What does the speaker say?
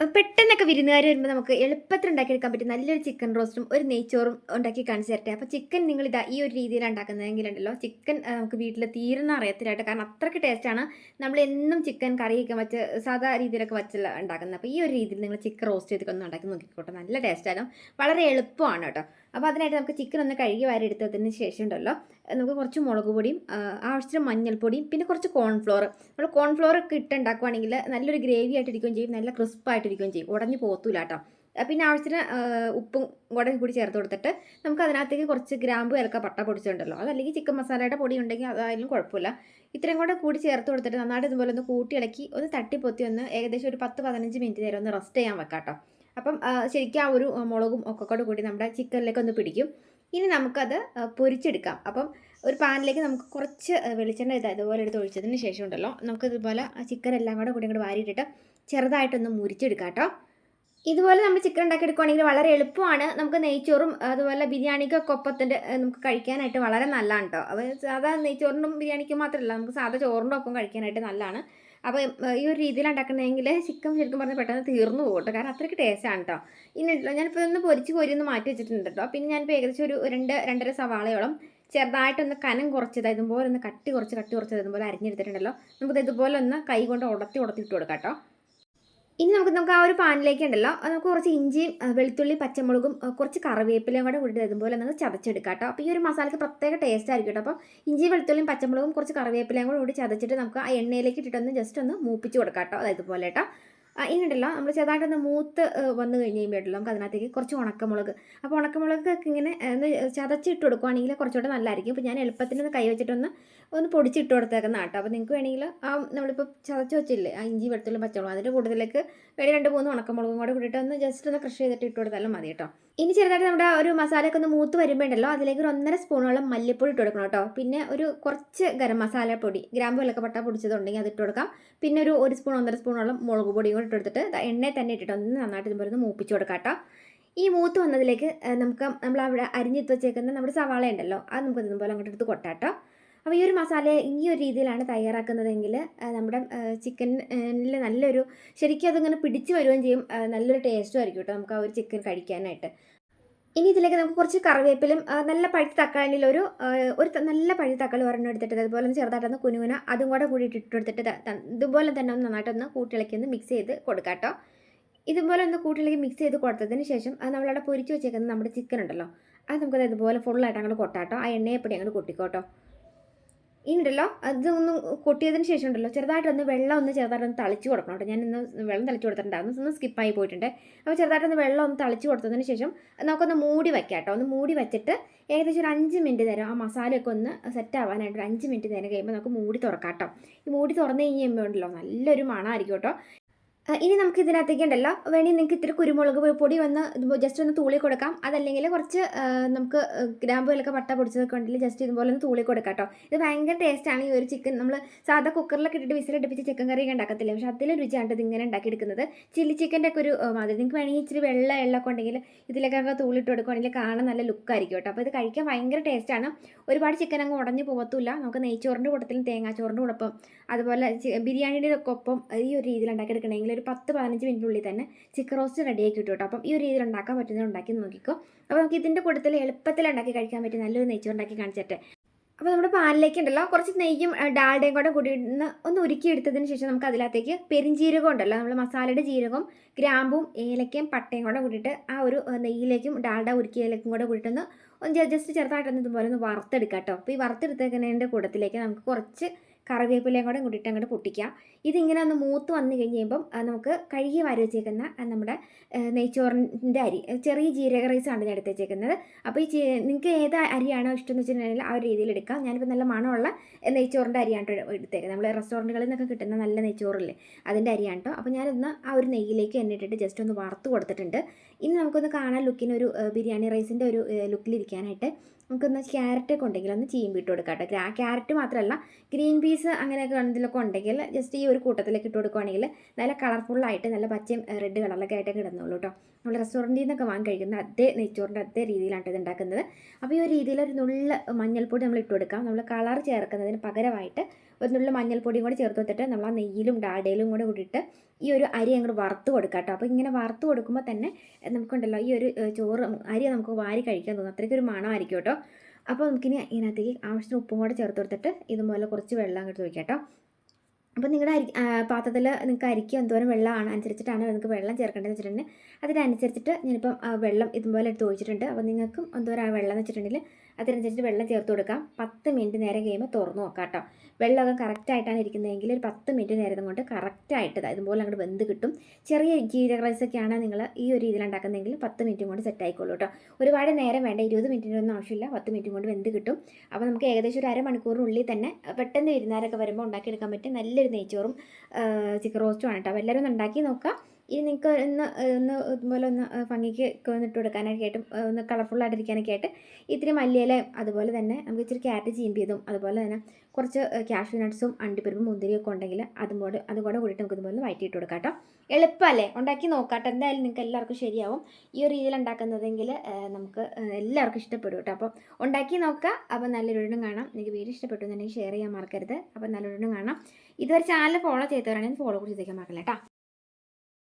പെട്ടെന്നൊക്കെ വിരുന്നുകാർ വരുമ്പോൾ നമുക്ക് എളുപ്പത്തിൽ ഉണ്ടാക്കിയെടുക്കാൻ പറ്റും നല്ലൊരു ചിക്കൻ റോസ്റ്റും ഒരു നെയ്ച്ചോറും ഉണ്ടാക്കി കാണിച്ചു തരട്ടെ. അപ്പോൾ ചിക്കൻ നിങ്ങൾ ഇതാ ഈ ഒരു രീതിയിൽ ഉണ്ടാക്കുന്നതെങ്കിലുണ്ടല്ലോ ചിക്കൻ നമുക്ക് വീട്ടിൽ തീരുന്ന അറിയത്തില്ലായിട്ട് കാരണം അത്രയ്ക്ക് ടേസ്റ്റാണ് നമ്മൾ എന്നും ചിക്കൻ കറിയൊക്കെ വെച്ച് സാധാ രീതിയിലൊക്കെ വെച്ചല്ല ഉണ്ടാക്കുന്നത്. അപ്പോൾ ഈ ഒരു രീതിയിൽ നിങ്ങൾ ചിക്കൻ റോസ്റ്റ് ചെയ്തൊക്കെ ഒന്ന് ഉണ്ടാക്കി നോക്കിക്കോട്ടെ. നല്ല ടേസ്റ്റാണ് വളരെ എളുപ്പമാണ് കേട്ടോ. അപ്പോൾ അതിനായിട്ട് നമുക്ക് ചിക്കൻ ഒന്ന് കഴുകി വാരെടുത്തതിന് ശേഷം ഉണ്ടല്ലോ നമുക്ക് കുറച്ച് മുളക് പൊടിയും ആവശ്യത്തിന് മഞ്ഞൾപ്പൊടിയും പിന്നെ കുറച്ച് കോൺഫ്ലോർ നമ്മൾ കോൺഫ്ലോർ ഒക്കെ ഇട്ടുണ്ടാക്കുവാണെങ്കിൽ നല്ലൊരു ഗ്രേവി ആയിട്ടിരിക്കുകയും ചെയ്യും നല്ല ക്രിസ്പ് ആയിട്ടിരിക്കുകയും ചെയ്യും. ഉടഞ്ഞു പോത്തൂല കേട്ടോ. പിന്നെ ആവശ്യത്തിന് ഉപ്പും കൂടെ കൂടി ചേർത്ത് കൊടുത്തിട്ട് നമുക്ക് അതിനകത്തേക്ക് കുറച്ച് ഗ്രാമ്പു ഏലക്ക പട്ട പൊടിച്ചിട്ടുണ്ടല്ലോ അതല്ലെങ്കിൽ ചിക്കൻ മസാലയുടെ പൊടി ഉണ്ടെങ്കിൽ അതായാലും കുഴപ്പമില്ല. ഇത്രയും കൂടെ കൂടി ചേർത്ത് കൊടുത്തിട്ട് നന്നായിട്ട് ഇതുപോലെ ഒന്ന് കൂട്ടി ഇളക്കി ഒന്ന് തട്ടിപ്പൊത്തി ഒന്ന് ഏകദേശം ഒരു പത്ത് പതിനഞ്ച് മിനിറ്റ് നേരം ഒന്ന് റെസ്റ്റ് ചെയ്യാൻ വെക്കാം കേട്ടോ അപ്പം ശരിക്കും ആ ഒരു മുളകും ഒക്കെ കൂടെ കൂടി നമ്മുടെ ചിക്കനിലേക്ക് ഒന്ന് പിടിക്കും. ഇനി നമുക്കത് പൊരിച്ചെടുക്കാം. അപ്പം ഒരു പാനിലേക്ക് നമുക്ക് കുറച്ച് വെളിച്ചെണ്ണ ഇത് ഇതുപോലെ എടുത്ത് ഒഴിച്ചതിന് ശേഷം ഉണ്ടല്ലോ നമുക്കിതുപോലെ ചിക്കൻ എല്ലാം കൂടെ കൂടി ഇങ്ങോട്ട് വാരിയിട്ടിട്ട് ചെറുതായിട്ടൊന്ന് മുരിച്ചെടുക്കാം കേട്ടോ. ഇതുപോലെ നമ്മൾ ചിക്കൻ ഉണ്ടാക്കി എടുക്കുകയാണെങ്കിൽ വളരെ എളുപ്പമാണ്. നമുക്ക് നെയ്ച്ചോറും അതുപോലെ ബിരിയാണിക്കൊക്കെ ഒപ്പത്തിന്റെ നമുക്ക് കഴിക്കാനായിട്ട് വളരെ നല്ലതാണ് കേട്ടോ അപ്പോൾ സാധാ നെയ്ച്ചോറിനും ബിരിയാണിക്കും മാത്രമല്ല നമുക്ക് സാധാ ചോറിന്റെ ഒപ്പം കഴിക്കാനായിട്ട് നല്ലതാണ്. അപ്പോൾ ഈ ഒരു രീതിയിൽ ഉണ്ടാക്കുന്നതെങ്കിൽ ചിക്കൻ ശരിക്കും പറഞ്ഞാൽ പെട്ടെന്ന് തീർന്നു പോകും കേട്ടോ കാരണം അത്രയ്ക്ക് ടേസ്റ്റാണ് കേട്ടോ ഇനി ഞാനിപ്പോൾ ഒന്ന് പൊരിച്ച് കോരി ഒന്ന് മാറ്റി വെച്ചിട്ടുണ്ട് കേട്ടോ പിന്നെ ഞാനിപ്പോൾ ഏകദേശം ഒരു രണ്ട് രണ്ടര സവാളയോളം ചെറുതായിട്ടൊന്ന് കനം കുറച്ചത് ഇതുപോലെ ഒന്ന് കട്ടി കുറച്ച് കട്ടി കുറച്ചത് ഇതുപോലെ അരിഞ്ഞെടുത്തിട്ടുണ്ടല്ലോ. നമുക്കിത് ഇതുപോലെ ഒന്ന് കൈ കൊണ്ട് ഉടത്തി ഉടത്തി ഇട്ട് കൊടുക്കാം കേട്ടോ ഇനി നമുക്ക് നമുക്ക് ആ ഒരു പാനിലേക്ക് ഉണ്ടല്ലോ നമുക്ക് കുറച്ച് ഇഞ്ചിയും വെളുത്തുള്ളി പച്ചമുളകും കുറച്ച് കറിവേപ്പിലയും കൂടെ കൂടി ഇതുപോലെ നമുക്ക് ചതച്ചെടുക്കാം കേട്ടോ. അപ്പോൾ ഈ ഒരു മസാലയ്ക്ക് പ്രത്യേക ടേസ്റ്റ് ആയിരിക്കും കേട്ടോ. അപ്പോൾ ഇഞ്ചി വെളുത്തുള്ളിയും പച്ചമുളകും കുറച്ച് കറിവേപ്പിലയും കൂടെ കൂടി ചതച്ചിട്ട് നമുക്ക് ആ എണ്ണയിലേക്ക് ഇട്ടിട്ടൊന്ന് ജസ്റ്റ് ഒന്ന് മൂപ്പിച്ച് കൊടുക്കാം കേട്ടോ. അതായത് പോലെ കേട്ടോ. ആ, ഇനി ഉണ്ടല്ലോ നമ്മൾ ചെറുതായിട്ടൊന്ന് മൂത്ത് വന്നു കഴിഞ്ഞ് കഴിയുമ്പോഴല്ലോ നമുക്ക് അതിനകത്തേക്ക് കുറച്ച് ഉണക്കമുളക്. അപ്പോൾ ഉണക്കമുളകൊക്കെ ഇങ്ങനെ ഒന്ന് ചതച്ചിട്ട് കൊടുക്കുവാണെങ്കിൽ കുറച്ചുകൂടെ നല്ലതായിരിക്കും. ഇപ്പോൾ ഞാൻ എളുപ്പത്തിന് ഒന്ന് കൈ വെച്ചിട്ടൊന്ന് ഒന്ന് പൊടിച്ചിട്ട് കൊടുത്തേക്കുന്ന കേട്ടോ. അപ്പോൾ നിങ്ങൾക്ക് വേണമെങ്കിൽ ആ നമ്മളിപ്പോൾ ചതച്ച് വെച്ചില്ലേ ആ ഇഞ്ചി വെളുത്തുള്ളും പച്ചമുളക് അതിന്റെ കൂടുതലേക്ക് വേണ്ടി രണ്ട് മൂന്ന് ഉണക്കമുളകും കൂടെ കൂടിയിട്ട് ഒന്ന് ജസ്റ്റ് ഒന്ന് ക്രഷ് ചെയ്തിട്ട് ഇട്ട് കൊടുത്താലും മതി കേട്ടോ. ഇനി ചെറുതായിട്ട് നമ്മുടെ ഒരു മസാലയൊക്കെ ഒന്ന് മൂത്ത് വരുമ്പോണ്ടല്ലോ അതിലേക്ക് ഒരു ഒന്നര സ്പൂണോളം മല്ലിപ്പൊടി ഇട്ട് കൊടുക്കണം കേട്ടോ. പിന്നെ ഒരു കുറച്ച് ഗരം മസാല പൊടി ഗ്രാമ്പ് വിലക്കപ്പട്ട പൊടിച്ചതുണ്ടെങ്കിൽ അത് ഇട്ട് കൊടുക്കാം. പിന്നെ ഒരു ഒരു സ്പൂൺ ഒന്നര സ്പൂണോളം മുളക് പൊടിയും കൂടെ ഇട്ട് കൊടുത്തിട്ട് ദാ എണ്ണയിൽ തന്നെ ഇട്ടിട്ട് ഒന്ന് നന്നായിട്ട് ഇതുപോലെ ഒന്ന് മൂപ്പിച്ച് കൊടുക്കാം കേട്ടോ. ഈ മൂത്ത് വന്നതിലേക്ക് നമുക്ക് നമ്മൾ അവിടെ വെച്ചേക്കുന്ന നമ്മുടെ സവാള ഉണ്ടല്ലോ അത് നമുക്ക് ഇതുപോലെ അങ്ങോട്ട് എടുത്ത് കൊട്ടാട്ടോ അപ്പോൾ ഈ ഒരു മസാല ഈ ഒരു രീതിയിലാണ് തയ്യാറാക്കുന്നതെങ്കിൽ നമ്മുടെ ചിക്കനിൽ നല്ലൊരു ശരിക്കും അതിങ്ങനെ പിടിച്ച് വരികയും ചെയ്യും. നല്ലൊരു ടേസ്റ്റും ആയിരിക്കും കേട്ടോ നമുക്ക് ആ ഒരു ചിക്കൻ കഴിക്കാനായിട്ട്. ഇനി ഇതിലേക്ക് നമുക്ക് കുറച്ച് കറിവേപ്പിലും നല്ല പഴുത്ത തക്കാളിയിൽ ഒരു ഒരു നല്ല പഴുത്ത തക്കാളി ഒരെണ്ണം എടുത്തിട്ട് അതുപോലെ ഒന്ന് ചെറുതായിട്ടൊന്ന് കുനുകുന അതും കൂടെ കൂടി ഇട്ട് കൊടുത്തിട്ട് ത- ത- ഇതുപോലെ തന്നെ ഒന്ന് നന്നായിട്ടൊന്ന് കൂട്ടിളക്കി ഒന്ന് മിക്സ് ചെയ്ത് കൊടുക്കാം കേട്ടോ. ഇതുപോലെ ഒന്ന് കൂട്ടിളക്കി മിക്സ് ചെയ്ത് കൊടുത്തതിന് ശേഷം അത് നമ്മളവിടെ പൊരിച്ച് വെച്ചേക്കുന്നത് നമ്മുടെ ചിക്കൻ ഉണ്ടല്ലോ. അത് നമുക്കത് ഇതുപോലെ ഫുള്ളായിട്ട് അങ്ങോട്ട് കൊട്ടാട്ടോ. ആ എണ്ണയെപ്പടി അങ്ങോട്ട് കൊട്ടിക്കോട്ടോ ഇനി ഉണ്ടല്ലോ അത് ഒന്ന് കൊട്ടിയതിന് ശേഷം ഉണ്ടല്ലോ. ചെറുതായിട്ടൊന്ന് വെള്ളം ഒന്ന് ചെറുതായിട്ടൊന്ന് തളിച്ച് കൊടുക്കണം കേട്ടോ. ഞാൻ ഇന്ന് വെള്ളം തളിച്ച് കൊടുത്തിട്ടുണ്ടായിരുന്നു. ഒന്ന് സ്കിപ്പായി പോയിട്ടുണ്ട്. അപ്പോൾ ചെറുതായിട്ടൊന്ന് വെള്ളം ഒന്ന് തളിച്ച് കൊടുത്തതിന് ശേഷം നമുക്കൊന്ന് മൂടി വയ്ക്കാം കേട്ടോ. ഒന്ന് മൂടി വെച്ചിട്ട് ഏകദേശം ഒരു അഞ്ച് മിനിറ്റ് നേരം ആ മസാലയൊക്കെ ഒന്ന് സെറ്റ് ആവാനായിട്ട് ഒരു അഞ്ച് മിനിറ്റ് നേരം കഴിയുമ്പോൾ നമുക്ക് മൂടി തുറക്കാം കേട്ടോ. ഈ മൂടി തുറന്നു കഴിഞ്ഞ് കഴിയുമ്പോൾ ഉണ്ടല്ലോ നല്ലൊരു മണമായിരിക്കും കേട്ടോ. ഇനി നമുക്ക് ഇതിനകത്തേക്ക് ഉണ്ടല്ലോ വേണമെങ്കിൽ നിങ്ങൾക്ക് ഇത്തിരി കുരുമുളക് പൊടി വന്ന് ജസ്റ്റ് ഒന്ന് തൂളി കൊടുക്കാം. അതല്ലെങ്കിൽ കുറച്ച് നമുക്ക് ഗ്രാമ്പുകളൊക്കെ പട്ട പൊടിച്ചതൊക്കെ ഉണ്ടെങ്കിൽ ജസ്റ്റ് ഇതുപോലെ ഒന്ന് തൂളി കൊടുക്കാം കേട്ടോ. ഇത് ഭയങ്കര ടേസ്റ്റാണ് ഈ ഒരു ചിക്കൻ നമ്മൾ സാധാ കുക്കറിലൊക്കെ ഇട്ടിട്ട് വിസിലടുപ്പിച്ച് ചിക്കൻ കറി ഉണ്ടാക്കത്തില്ല? പക്ഷേ അതിലും രുചിയാണ് ഇത് ഇങ്ങനെ ഉണ്ടാക്കിയെടുക്കുന്നത്. ചില്ലി ചിക്കന്റെ ഒക്കെ ഒരു മാതിരി. നിങ്ങൾക്ക് വേണമെങ്കിൽ ഇച്ചിരി വെള്ള എള്ളൊക്കെ ഉണ്ടെങ്കിൽ ഇതിലേക്കൊക്കെ തൂളിട്ട് കൊടുക്കുകയാണെങ്കിൽ കാണാൻ നല്ല ലുക്കായിരിക്കും കേട്ടോ. അപ്പോൾ ഇത് കഴിക്കാൻ ഭയങ്കര ടേസ്റ്റാണ് ഒരുപാട് ചിക്കൻ അങ്ങ് ഉടഞ്ഞു പോകത്തില്ല നമുക്ക് നെയ്ച്ചോറിന്റെ കൂട്ടത്തിലും തേങ്ങാച്ചോറിന്റെ കൂടൊപ്പം അതുപോലെ ബിരിയാണിയുടെ ഒക്കെ ഒപ്പം ഈ ഒരു രീതിയിൽ ഉണ്ടാക്കിയെടുക്കണമെങ്കിൽ ഒരു പത്ത് പതിനഞ്ച് മിനിറ്റിനുള്ളിൽ തന്നെ ചിക്കൻ റോസ്റ്റ് റെഡിയാക്കി കിട്ടും കേട്ടോ. അപ്പം ഈ ഒരു രീതിയിൽ ഉണ്ടാക്കാൻ പറ്റുന്നത് ഉണ്ടാക്കി നോക്കിക്കോ. അപ്പോൾ നമുക്ക് ഇതിന്റെ കൂട്ടത്തിൽ എളുപ്പത്തിൽ ഉണ്ടാക്കി കഴിക്കാൻ പറ്റിയ നല്ലൊരു നെയ്ച്ചോറ് ഉണ്ടാക്കി കാണിച്ചിട്ട്. അപ്പോൾ നമ്മുടെ പാനിലേക്ക് ഉണ്ടല്ലോ കുറച്ച് നെയ്യും ഡാൽഡയും കൂടെ കൂടി ഒന്ന് ഉരുക്കി എടുത്തതിന് ശേഷം നമുക്ക് അതിനകത്തേക്ക് പെരിഞ്ജീരകം ഉണ്ടല്ലോ. നമ്മൾ മസാലയുടെ ജീരകവും ഗ്രാമ്പും ഏലക്കയും പട്ടയും കൂടെ കൂട്ടിയിട്ട് ആ ഒരു നെയ്യിലേക്കും ഡാൽഡ ഉരുക്കിയതിലേക്കും കൂടെ കൂട്ടിയിട്ടൊന്ന് ഒന്ന് ജസ്റ്റ് ചെറുതായിട്ടൊന്ന് ഇതുപോലെ ഒന്ന് വറുത്തെടുക്കാം കേട്ടോ. അപ്പോൾ ഈ വറുത്തെടുത്തേക്കുന്നതിന്റെ കൂട്ടത്തിലേക്ക് നമുക്ക് കുറച്ച് കറിവേപ്പിലയും കൂടെ കൂട്ടിയിട്ട് അങ്ങോട്ട് പൊട്ടിക്കുക ഇതിങ്ങനെ ഒന്ന് മൂത്ത് വന്നു കഴിയുമ്പം നമുക്ക് കഴുകി വാരി വെച്ചേക്കുന്ന നമ്മുടെ നെയ്ച്ചോറിന്റെ അരി ചെറിയ ജീരക റൈസാണ് ഞാൻ എടുത്ത് വെച്ചേക്കുന്നത്. അപ്പോൾ ഈ നിങ്ങൾക്ക് ഏത് അരിയാണോ ഇഷ്ടം എന്ന് വെച്ചിട്ടുണ്ടെങ്കിൽ ആ ഒരു രീതിയിൽ എടുക്കാം. ഞാനിപ്പോൾ നല്ല മണമുള്ള നെയ്ച്ചോറിന്റെ അരിയാണ് എടുത്തേക്കുന്നത്. നമ്മൾ റെസ്റ്റോറന്റുകളിൽ നിന്നൊക്കെ കിട്ടുന്ന നല്ല നെയ്ച്ചോറില്ലേ അതിന്റെ അരിയാണ് കേട്ടോ. അപ്പോൾ ഞാനൊന്ന് ആ ഒരു നെയ്യിലേക്ക് എന്നെ ഇട്ടിട്ട് ജസ്റ്റ് ഒന്ന് വറുത്ത് കൊടുത്തിട്ടുണ്ട്. ഇനി നമുക്കൊന്ന് കാണാൻ ലുക്കിന് ഒരു ബിരിയാണി റൈസിന്റെ ഒരു ലുക്കിലിരിക്കാനായിട്ട് നമുക്കൊന്ന് ക്യാരറ്റൊക്കെ ഉണ്ടെങ്കിൽ ഒന്ന് ചീമ്പി ഇട്ട് കൊടുക്കാം കേട്ടോ. ക്യാരറ്റ് മാത്രമല്ല ഗ്രീൻ പീസ് അങ്ങനെയൊക്കെ എന്തെങ്കിലുമൊക്കെ ഉണ്ടെങ്കിൽ ജസ്റ്റ് ഈ ഒരു കൂട്ടത്തിലേക്ക് ഇട്ട് കൊടുക്കുകയാണെങ്കിൽ നല്ല കളർഫുള്ളായിട്ട് നല്ല പച്ചയും റെഡ് കളറിലൊക്കെ ആയിട്ട് കിടന്നുള്ളൂ കേട്ടോ. നമ്മൾ റെസ്റ്റോറന്റിൽ നിന്നൊക്കെ വാങ്ങി കഴിക്കുന്ന അതേ നെയ്ച്ചോറിന്റെ അതേ രീതിയിലാണ് ഇത് ഉണ്ടാക്കുന്നത്. അപ്പോൾ ഈ ഒരു രീതിയിൽ ഒരു നുള്ള മഞ്ഞൾപ്പൊടി നമ്മൾ ഇട്ട് കൊടുക്കാം. നമ്മൾ കളർ ചേർക്കുന്നതിന് പകരമായിട്ട് ഒരു നുള്ള മഞ്ഞൾപ്പൊടിയും കൂടി ചേർത്ത് വെച്ചിട്ട് നമ്മൾ ആ നെയ്യിലും ഡാഡയിലും കൂടെ കൂടിയിട്ട് ഈ ഒരു അരി അങ്ങോട്ട് വറുത്ത് കൊടുക്കുക കേട്ടോ അപ്പോൾ ഇങ്ങനെ വറുത്ത് കൊടുക്കുമ്പോൾ തന്നെ നമുക്കുണ്ടല്ലോ ഈ ഒരു ചോറ് അരി നമുക്ക് വാരി കഴിക്കാൻ തോന്നും. അത്രയ്ക്ക് ഒരു മണമായിരിക്കും കേട്ടോ അപ്പോൾ നമുക്കിനി ഇതിനകത്തേക്ക് ആവശ്യത്തിന് ഉപ്പും കൂടെ ചേർത്ത് കൊടുത്തിട്ട് ഇതുപോലെ കുറച്ച് വെള്ളം അങ്ങോട്ട് ഒഴിക്കാം കേട്ടോ അപ്പോൾ നിങ്ങളുടെ അരി പാത്രത്തിൽ നിങ്ങൾക്ക് അരിക്ക് എന്തോരം വെള്ളമാണ് അനുസരിച്ചിട്ടാണ് നിങ്ങൾക്ക് വെള്ളം ചേർക്കേണ്ടതെന്ന് വെച്ചിട്ടുണ്ടെങ്കിൽ അതിനനുസരിച്ചിട്ട് ഞാനിപ്പം വെള്ളം ഇതുപോലെ എടുത്ത് ഒഴിച്ചിട്ടുണ്ട്. അപ്പോൾ നിങ്ങൾക്കും എന്തോരം വെള്ളം എന്ന് വെച്ചിട്ടുണ്ടെങ്കിൽ അതിനനുസരിച്ച് വെള്ളം ചേർത്ത് കൊടുക്കാം. പത്ത് മിനിറ്റ് നേരം കഴിയുമ്പോൾ തുറന്ന് നോക്കാം കേട്ടോ വെള്ളമൊക്കെ കറക്റ്റായിട്ടാണ് ഇരിക്കുന്നതെങ്കിൽ ഒരു പത്ത് മിനിറ്റ് നേരം കൊണ്ട് കറക്റ്റായിട്ട് ഇതുപോലെ അങ്ങോട്ട് വെന്ത് കിട്ടും. ചെറിയ ജീരക റൈസൊക്കെയാണ് നിങ്ങൾ ഈ ഒരു രീതിയിൽ ഉണ്ടാക്കുന്നതെങ്കിൽ പത്ത് മിനിറ്റും കൊണ്ട് സെറ്റ് ആയിക്കോളൂ കേട്ടോ ഒരുപാട് നേരം വേണ്ട. ഇരുപത് മിനിറ്റിനൊന്നും ആവശ്യമില്ല. പത്ത് മിനിറ്റും കൊണ്ട് വെന്ത് കിട്ടും. അപ്പോൾ നമുക്ക് ഏകദേശം ഒരു അരമണിക്കൂറിനുള്ളിൽ തന്നെ പെട്ടെന്ന് വിരുന്നാരൊക്കെ വരുമ്പോൾ ഉണ്ടാക്കിയെടുക്കാൻ പറ്റും നല്ലൊരു നെയ്ച്ചോറും ചിക്കൻ റോസ്റ്റും ആണ് കേട്ടോ എല്ലാവരും ഒന്ന് ഉണ്ടാക്കി നോക്കാം ഇനി നിങ്ങൾക്ക് ഒന്ന് ഒന്ന് ഇതുപോലെ ഒന്ന് ഭംഗിക്ക് ഒന്ന് ഇട്ട് കൊടുക്കാനൊക്കെ ആയിട്ടും ഒന്ന് ആയിട്ട് ഇത്തിരി മല്ലിയിലയും അതുപോലെ തന്നെ നമുക്ക് ഇച്ചിരി ക്യാരറ്റ് ചീമ്പിയതും അതുപോലെ തന്നെ കുറച്ച് കാഷ്യൂ നട്ട്സും അണ്ടിപ്പരിപ്പും മുന്തിരിയൊക്കെ ഉണ്ടെങ്കിൽ അതും കൂടെ അതും കൂടെ കൂടിയിട്ട് നമുക്ക് ഇതുപോലെ വയറ്റിയിട്ട് കൊടുക്കാം കേട്ടോ. എളുപ്പമല്ലേ? ഉണ്ടാക്കി നോക്കാട്ടോ എന്തായാലും നിങ്ങൾക്ക് എല്ലാവർക്കും ശരിയാവും. ഈ ഒരു രീതിയിൽ ഉണ്ടാക്കുന്നതെങ്കിൽ നമുക്ക് എല്ലാവർക്കും ഇഷ്ടപ്പെടും കേട്ടോ. അപ്പോൾ ഉണ്ടാക്കി നോക്കുക. അപ്പോൾ നല്ലൊരു വീണ്ടും കാണാം. നിങ്ങൾക്ക് വീഡിയോ ഇഷ്ടപ്പെട്ടു എന്നുണ്ടെങ്കിൽ ഷെയർ ചെയ്യാൻ മറക്കരുത്. അപ്പോൾ നല്ലൊരു വീണ്ടും കാണാം. ഇതുവരെ ചാനൽ ഫോളോ ചെയ്തവരാണെങ്കിൽ ഫോളോ കൂടി ചെയ്തേക്കാൻ മറക്കില്ല കേട്ടോ.